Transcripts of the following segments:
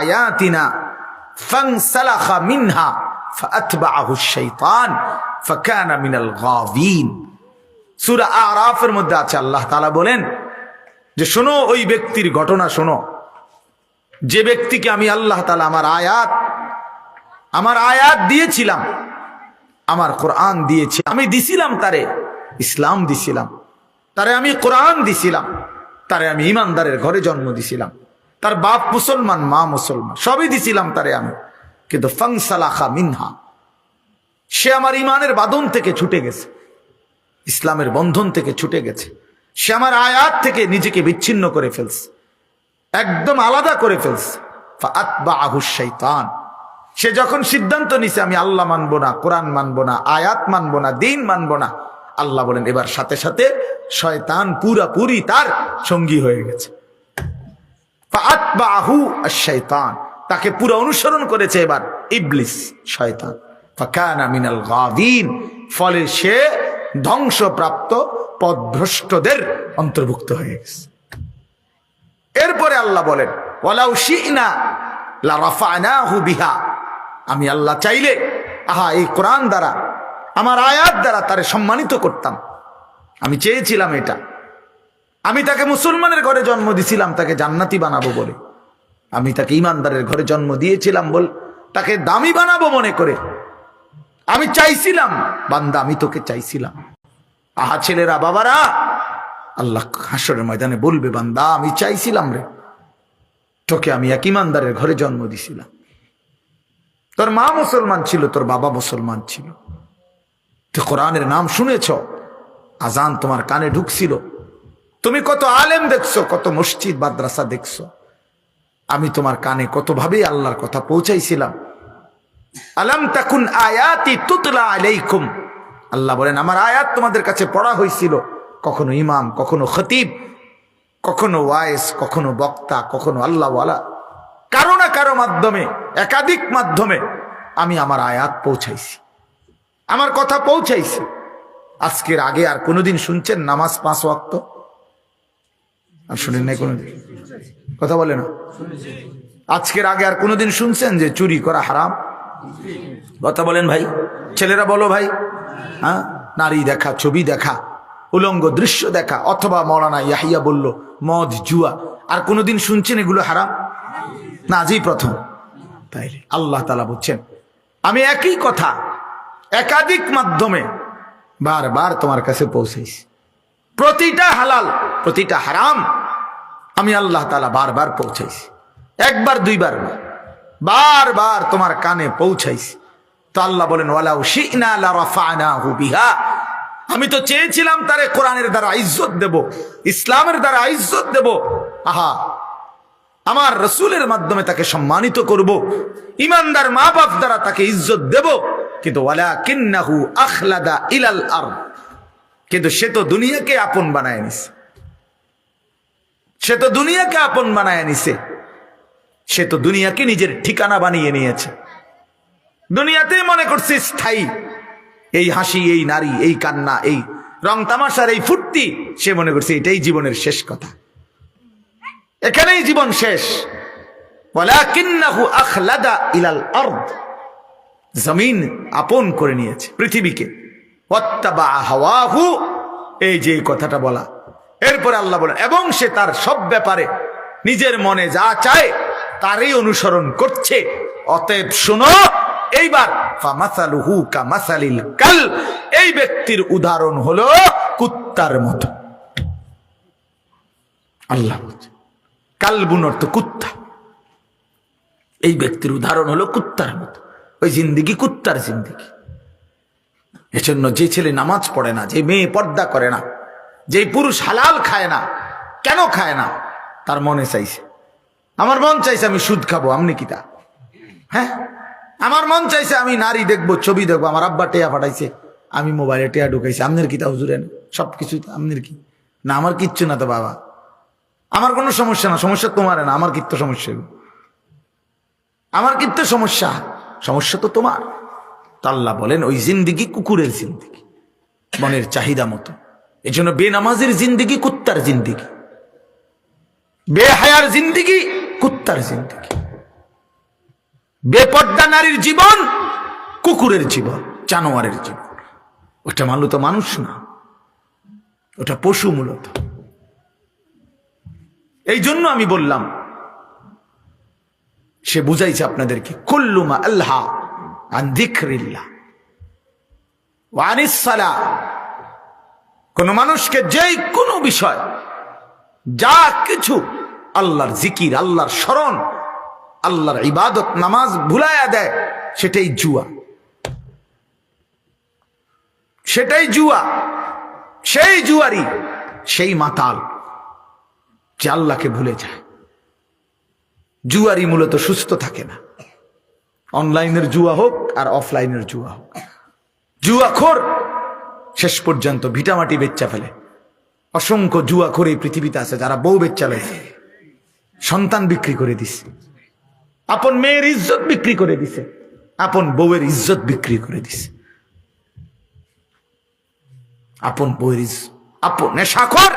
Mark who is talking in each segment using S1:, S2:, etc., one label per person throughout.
S1: আয়াতিনা ফানসালাখা মিনহা ফাআতবাআহু আশ-শাইতান ফাকানা মিনাল গাবিন সূরা আরাফের মধ্যে আছে, আল্লাহ তাআলা বলেন যে শোনো, ওই ব্যক্তির ঘটনা শোনো। যে ব্যক্তিকে আমি আল্লাহ তাআলা আমার আয়াত আমার আয়াত দিয়েছিলাম, আমার কোরআন দিয়েছি, আমি দিছিলাম তারে, ইসলাম দিছিলাম, তারে আমি কোরআন দিছিলাম, তারে আমি ইমানদারের ঘরে জন্ম দিছিলাম। তার বাপ মুসলমান, মা মুসলমান, সবই দিছিলাম তারে আমি। কিন্তু ফাংসালাখা মিনহা, সে আমার ইমানের বাঁধন থেকে ছুটে গেছে, ইসলামের বন্ধন থেকে ছুটে গেছে। সে আমার আয়াত থেকে নিজেকে বিচ্ছিন্ন করে ফেলছে, একদম আলাদা করে ফেলছে। আহু শৈতান, সে যখন সিদ্ধান্ত নিছে, আমি আল্লাহ মানবো না, কোরআন মানবো না, আয়াত মানবো না, দিন মানবো না, আল্লাহ বলেন, এবার সাথে সাথে শয়তান পুরাপুরি তার সঙ্গী হয়ে গেছে। তাকে পুরো অনুসরণ করেছে এবার ইবলিস, শয়তান। মিনাল ফলে সে ধ্বংসপ্রাপ্ত পদভ্রষ্টদের অন্তর্ভুক্ত হয়ে গেছে। এরপরে আল্লাহ বলেন বিহা। আমি আল্লাহ চাইলে, আহা, এই কোরআন দ্বারা, আমার আয়াত দ্বারা তারে সম্মানিত করতাম। আমি চেয়েছিলাম এটা। আমি তাকে মুসলমানের ঘরে জন্ম দিছিলাম, তাকে জান্নাতি বানাবো বলে। আমি তাকে ইমানদারের ঘরে জন্ম দিয়েছিলাম বল, তাকে দামি বানাবো মনে করে। আমি চাইছিলাম, বান্দা, আমি তোকে চাইছিলাম। আহা ছেলেরা, বাবারা, আল্লাহ হাসরের ময়দানে বলবে, বান্দা, আমি চাইছিলাম রে। তোকে আমি এক ইমানদারের ঘরে জন্ম দিছিলাম। তোর মা মুসলমান ছিল, তোর বাবা মুসলমান ছিল। তো কোরআনের নাম শুনেছ আজান তোমার কানে ঢুকছিল। তুমি কত আলেম দেখছ, কত মসজিদ, মাদ্রাসা দেখছ। আমি তোমার কানে কতভাবে আল্লাহর কথা পৌঁছাইছিলাম। আলাম তাকুন আয়াতি তুতলা আলাইকুম। আল্লাহ বলেন, আমার আয়াত তোমাদের কাছে পড়া হয়েছিল কখনো ইমাম, কখনো খতিব, কখনো ওয়াইস, কখনো বক্তা, কখনো আল্লাহওয়ালা। কারও না কারও মাধ্যমে, একাধিক মাধ্যমে আমি আমার আয়াত পৌঁছাইছি। আমার কথা পৌঁছাইছি। আজকের আগে আর কোনোদিন শুনছেন নামাজ পাঁচ ওয়াক্ত? আর শুনেন নাই কোনোদিন। কথা বলে না? আজকের আগে আর কোনোদিন শুনছেন যে চুরি করা হারাম? কথা বলেন ভাই। ছেলেরা বলো ভাই। হ্যাঁ? নারী দেখা, ছবি দেখা, উলঙ্গ দৃশ্য দেখা, অথবা মৌলানা ইয়াহিয়া বলল, মদ, জুয়া। আর কোনোদিন শুনছেন এগুলো হারাম? না আজই প্রথম। তাইলে আল্লাহ তালা বলছেন, আমি একই কথা, একাধিক মাধ্যমে বারবার তোমার কাছে পৌঁছেছি প্রতিটা হালাল, প্রতিটা হারাম আমি আল্লাহ তালা বারবার পৌঁছাইছি। একবার, দুইবার না। বারবার তোমার কানে পৌঁছাইছি। তো আল্লাহ বলেন, ওয়ালাউ বিহা। আমি তো চেয়েছিলাম তারে কোরআনের দ্বারা ইজ্জত দেব, ইসলামের দ্বারা ইজ্জত দেব। আহা, আমার রসুলের মাধ্যমে তাকে সম্মানিত করব, ইমানদার মা বাপ দ্বারা তাকে ইজ্জত দেব। কিন্তু ওয়ালা কিন্নাহু আর কিন্তু সে তো দুনিয়াকে আপন বানায় নিছে। সে তো দুনিয়াকে আপন বানায় নিছে। সে তো দুনিয়াকে নিজের ঠিকানা বানিয়ে নিয়েছে। দুনিয়াতেই মনে করছে, স্থায়ী। এই হাসি, এই নারী, এই কান্না, এই রং তামাশার এই ফুর্তি, সে মনে করছে এটাই জীবনের শেষ কথা। এখানেই জীবন শেষ। আখলাদা ইলাল জমিন আপন করে নিয়েছে পৃথিবীকে। হাওয়াহু। এই যে কথাটা বলা। এরপরে আল্লাহ বলেন, এবং সে তার সব ব্যাপারে নিজের মনে যা চায় তারই অনুসরণ করছে। অতএব শোনো, এইবার কাল, এই ব্যক্তির উদাহরণ হলো কুত্তার মতো। আল্লাহ বলছে, কালবুন অর্থ কুত্তা। এই ব্যক্তির উদাহরণ হলো কুত্তার মতো। ওই জিন্দিগি কুত্তার জিন্দিগি। এজন্য যে ছেলে নামাজ পড়ে না, যে মেয়ে পর্দা করে না যে পুরুষ হালাল খায় না, কেন খায় না? তার মনে চাইছে। আমার মন চাইছে আমি সুদ খাব, আমনি কি তা? হ্যাঁ? আমার মন চাইছে আমি নারী দেখব, ছবি দেখব, আমার আব্বা টেয়া পাঠাইছে, আমি মোবাইলে টেয়া ঢুকাইছি, আমনের কিতা হুজুরেন সব কিছু আমনের কি? না, আমার কিচ্ছু না তো বাবা। আমার কোনো সমস্যা না, সমস্যা তোমার না, আমার কিত্ত সমস্যা আমার কিত্ত সমস্যা? সমস্যা তো তোমার। তাল্লা বলেন, ওই জিন্দিগি কুকুরের জিন্দিগি, মনের চাহিদা মতো। এই জন্য বেনামাজের জিন্দিগি, কুত্তার জিন্দিগি। বেহায়ার জিন্দিগি, কুত্তার জিন্দিগি। বেপর্দা নারীর জীবন, কুকুরের জীবন, জানোয়ারের জীবন। ওটা মূলত মানুষ না। ওটা পশু মূলত। এই জন্য আমি বললাম, সে বুঝাইছে আপনাদেরকে, কুল্লুমা আল্লাহ আন যিকরিল্লাহ ওয়া আনিস সালাহ। কোন মানুষকে যেই কোনো বিষয়, যা কিছু, আল্লাহর জিকির, আল্লাহর স্মরণ, আল্লাহর ইবাদত, নামাজ ভুলাইয়া দেয়, সেটাই জুয়া। সেটাই জুয়া। সেই জুয়ারি, সেই মাতাল, যে আল্লাহকে ভুলে যায়। জুয়ারি মূলত সুস্থ থাকে না। অনলাইনের জুয়া হোক আর অফলাইনের জুয়া হোক। জুয়াখোর শেষ পর্যন্ত ভিটামাটি বেচ্চা ফেলে। অসংখ্য জুয়া করে পৃথিবীতে আছে, যারা বউ বেচ্চা লেছে সন্তান বিক্রি করে দিছে। আপন মেয়ের ইজ্জত বিক্রি করে দিছে। আপন বউয়ের ইজ্জত বিক্রি করে দিছে। আপন বউয়ের আপন নেশাখর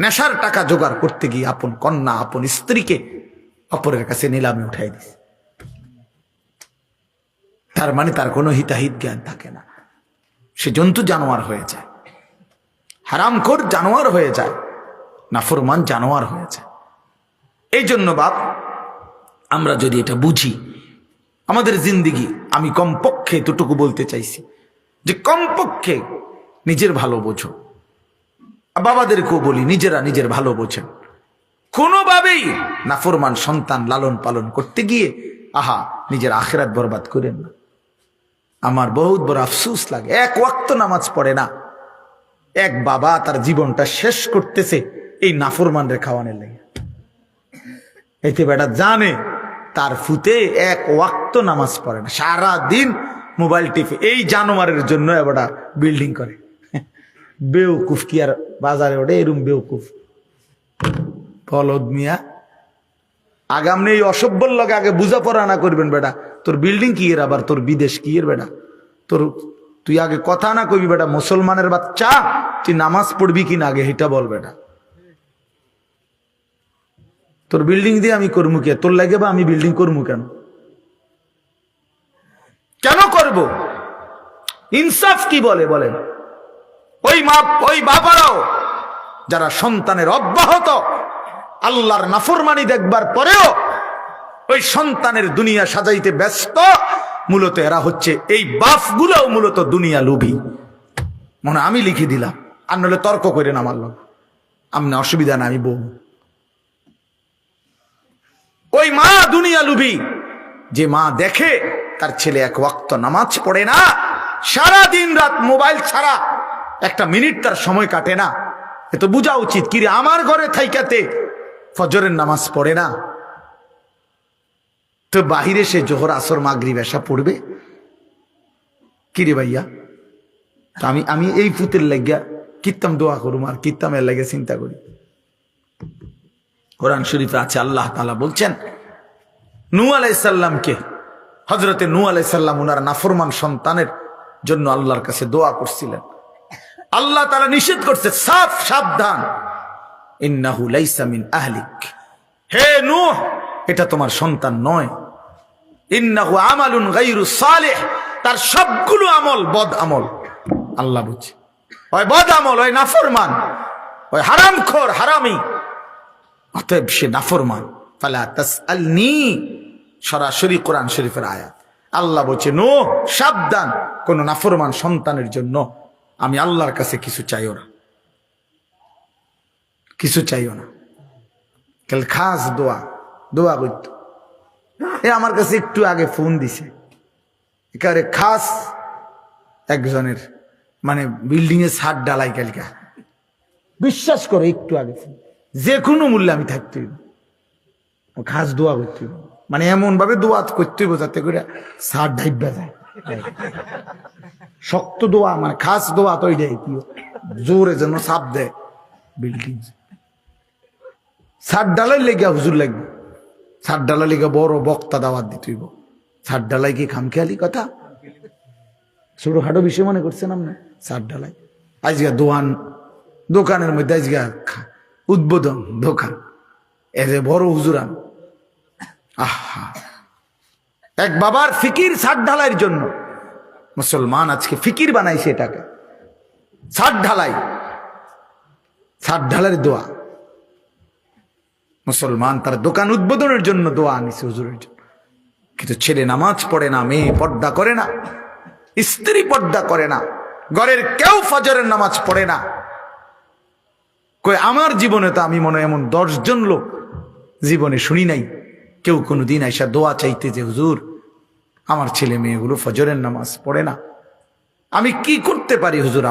S1: নেশার টাকা জোগাড় করতে গিয়ে আপন কন্যা, আপন স্ত্রীকে অপরের কাছে নিলামে উঠাই দিছে। তার মানে তার কোনো হিতাহিত জ্ঞান থাকে না। সে জন্তু জানোয়ার হয়ে যায়। হারামখোর জানোয়ার হয়ে যায়, নাফরমান জানোয়ার হয়ে যায়। এই জন্য বাপ, আমরা যদি এটা বুঝি, আমাদের জিন্দিগি আমি কমপক্ষে এতটুকু বলতে চাইছি যে কমপক্ষে নিজের ভালো বোঝো। বাবাদেরকেও বলি, নিজেরা নিজের ভালো বোঝেন। কোনোভাবেই নাফরমান সন্তান লালন পালন করতে গিয়ে, আহা, নিজের আখেরাত বরবাদ করেন না। আমার বহুত বড় আফসুস লাগে। এক ওয়াক্ত নামাজ পড়ে না। এক বাবা তার জীবনটা শেষ করতেছে এই নাফরমানরে খাওয়ানোর লেগে। এতে বেটা জানে, তার ফুতে এক ওয়াক্ত নামাজ পড়ে না। সারা দিন মোবাইল টিপে। এই জানোয়ারের জন্য এবারটা বিল্ডিং করে। বেউকুফ কি আর বাজারে ওঠে? এরম বেউকুফ। ফলদ মিয়া আগামনে এই অসভ্যর লগে আগে বুঝাপড়া না করবেন বেটা। তোর বিল্ডিং কি এর আবার? তোর বিদেশ কি এর বেটা? তোর, তুই আগে কথা না কবি বেটা, মুসলমানের বাচ্চা, তুই নামাজ পড়বি কি না আগে এটা বল বেটা। তোর বিল্ডিং দিয়ে আমি করব কে? তোর লাগে বা আমি বিল্ডিং করব কেন? কেন করব? ইনসাফ কি বলে বলেন? ওই মা, ওই বাবারাও, যারা সন্তানের অব্যাহত আল্লাহর নাফরমানি দেখবার পরেও ওই সন্তানের দুনিয়া সাজাইতে ব্যস্ত। মূলত এরা হচ্ছে এই বাফগুলোও মূলত দুনিয়া লোভী। মনে আমি লিখে দিলাম, আর নাহলে তর্ক করে না আমার লোক আমনে অসুবিধা না আমি বউ। ওই মা দুনিয়া লুবি যে মা দেখে তার ছেলে এক ওয়াক্ত নামাজ পড়ে না সারা দিন রাত মোবাইল ছাড়া একটা মিনিট তার সময় কাটে না। এ তো বোঝা উচিত, কিরে আমার ঘরে থাইকাতে ফজরের নামাজ পড়ে না। তো বাহিরে সে জোহর, আসর মাগরি বেশা পড়বে। কিরে ভাইয়া? আমি আমি এই পুতের লাগিয়া কিত্তাম দোয়া করুম আর কিত্তাম এর লাগে চিন্তা করি। কোরআন শরীফে আছে, আল্লাহ তালা বলছেন নু আলাইসাল্লামকে হজরতে নু আলাইসাল্লাম ওনার নাফরমান সন্তানের জন্য আল্লাহর কাছে দোয়া করছিলেন। আল্লাহ তারা নিষেধ করছে, সাফ সাবধান। ইন্নাহু লাইসা মিন আহলিক। হে নূহ! এটা তোমার সন্তান নয়। ইন্নাহু আমালুন গাইরু সালেহ। তার সবগুলো আমল বদ আমল। আল্লাহ বুঝছে ওই বদ আমল ওই নাফরমান। ওই হারামখোর হারামি। অতএব সে নাফরমান। ফালা তাসআলনি। সরাসরি কোরআন শরীফের আয়াত। আল্লাহ বলছে নো সাবধান। কোন নাফরমান সন্তানের জন্য আমি আল্লাহর কাছে কিছু চাইও না। কিছু চাইও না। কাল খাস দোয়া দোয়া করতো। এ আমার কাছে একটু আগে ফোন দিছে। একেবারে খাস একজনের মানে বিল্ডিং এর ছাদ ডালাই কালকা। বিশ্বাস করে, একটু আগে যে কোনো মূল্যে আমি থাকতে খাস দোয়া করতে মানে এমন ভাবে দোয়া করতে যাতে করে সার ঢাইবা যায়। শক্ত দোয়া মানে খাস দোয়া তো জোরে যেন সাপ দেয় বিল্ডিং সার ডালাই লেগে হুজুর লাগবে। সার ডালা লেগে বড় বক্তা দাওয়াত দিতে হইব। সার ডালাই কি খামখেয়ালি কথা? ছোটখাটো বিষয় মনে করছেন আপনি? সার ডালাই। আজকে দোয়ান, দোকানের মধ্যে আজকে উদ্বোধন দোকান। এ যে বড় হুজুরান আহা। এক বাবার ফিকির ছাদ ঢালাইয়ের জন্য। মুসলমান আজকে ফিকির বানাইছে এটাকে। ছাদ ঢালাই। ছাদ ঢালার দোয়া। মুসলমান তার দোকান উদ্বোধনের জন্য দোয়া আনিছে হুজুরের জন্য। কিন্তু ছেলে নামাজ পড়ে না, মেয়ে পর্দা করে না, স্ত্রী পর্দা করে না, ঘরের কেউ ফজরের নামাজ পড়ে না। কই আমার জীবনে তো আমি মনে এমন দশজন লোক জীবনে শুনি নাই। কেউ কোনো দিন আইসা দোয়া চাইতে যে, হুজুর, আমার ছেলে মেয়েগুলো ফজরের নামাজ পড়ে না। আমি কি করতে পারি হুজুর